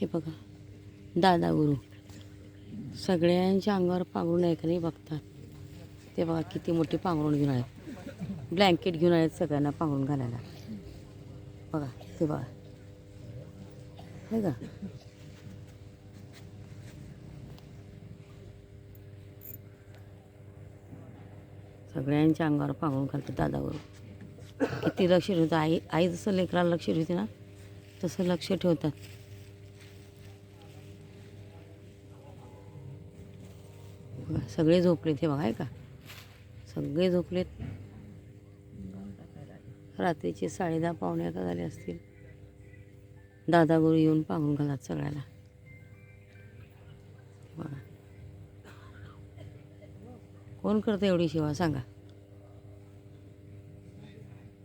हे बघा दादा गुरु. सगळ्यांच्या अंगावर पांघरून आहे का नाही बघतात. ते बघा किती मोठी पांघरून घेऊन आहेत ब्लँकेट घेऊन आहेत सगळ्यांना पांघरून घालायला. बघा ते बघा. हे का सगळ्यांच्या अंगावर पांघरून घालतात दादावर किती लक्ष ठेवतात आई आई जसं लेकराला लक्ष ठेवते ना तसं लक्ष ठेवतात. बघा सगळे झोपलेत हे बघा आहे का? सगळे झोपलेत. रात्रीचे साडेदहा पावणे अकरा झाले असतील. दादा गुरु येऊन पाहून घालतात सगळ्याला. बघा. कोण करतं एवढी सेवा सांगा?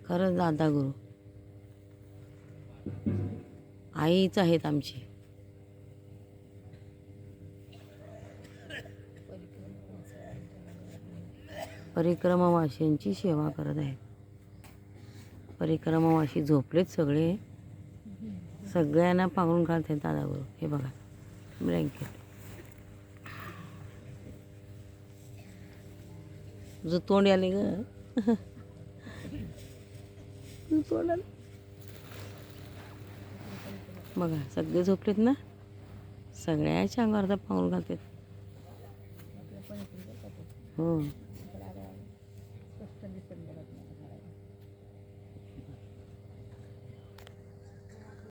खरंच दादा गुरु आईच आहेत आमची. परिक्रमावाशींची सेवा करत आहेत. परिक्रमावाशी झोपलेत सगळे. सगळ्यांना पांघरून घालतात आहेत गुरु हे बघा. ब्लँकेट. तुझं तोंड आले ग. तोंड आलं. बघा सगळे झोपलेत ना? सगळ्याच्या अंगावर पांघरून घालतात हो.